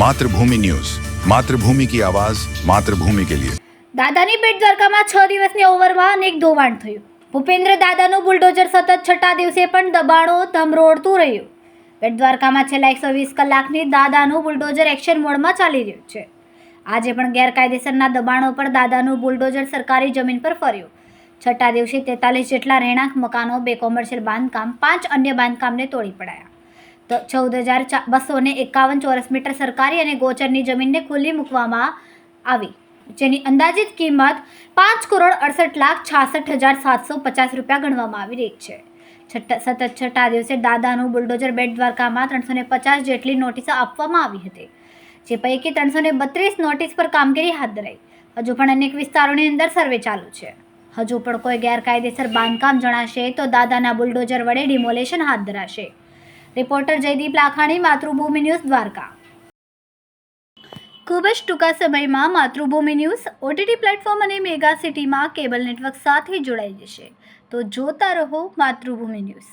Mathrubhumi news. Mathrubhumi કી આવાજ, માતૃભૂમિ કે લિયે. દાદાની બેટ દ્વારકામાં છ દિવસની ઓવરમાં અનેક ધોવાણ થયું. ભૂપેન્દ્ર દાદાનું બુલડોઝર સતત છઠ્ઠા દિવસે પણ દબાણો ધમરોડતું રહ્યું. બેટ દ્વારકામાં છેલ્લા એકસો વીસ કલાકની દાદાનું બુલડોઝર એક્શન મોડમાં ચાલી રહ્યું છે. આજે પણ ગેરકાયદેસરના દબાણો પર દાદાનું બુલડોઝર સરકારી જમીન પર ફર્યું. છઠ્ઠા દિવસે તેતાલીસ જેટલા રહેણાંક મકાનો, બે કોમર્શિયલ બાંધકામ, પાંચ અન્ય બાંધકામને તોડી પડાયા. ચૌદ હજાર બસો ને એકાવન ચોરસ મીટર સરકારી અને ગોચરની જમીનને ખુલ્લી મૂકવામાં આવી, જેની અંદાજિત કિંમત પાંચ કરોડ અડસઠ લાખ છાસઠ હજાર સાતસો પચાસ રૂપિયા ગણવામાં આવી રહી છે. સતત છઠ્ઠા દિવસે દાદાનું બુલડોઝર બેટ દ્વારકામાં ત્રણસો ને પચાસ જેટલી નોટિસો આપવામાં આવી હતી, જે પૈકી ત્રણસો ને બત્રીસ નોટિસ પર કામગીરી હાથ ધરાઈ. હજુ પણ અનેક વિસ્તારોની અંદર સર્વે ચાલુ છે. હજુ પણ કોઈ ગેરકાયદેસર બાંધકામ જણાશે તો દાદાના બુલડોઝર વડે ડિમોલેશન હાથ ધરાશે. Reporter Jaydeep Lakhani, Matrubhumi news Dwarka. ખૂબ જ ટૂંકા સમયમાં માતૃભૂમિ ન્યૂઝ ઓટીટી પ્લેટફોર્મ અને મેગા સિટીમાં કેબલ નેટવર્ક સાથે જોડાઈ જશે. તો જોતા રહો માતૃભૂમિ ન્યૂઝ.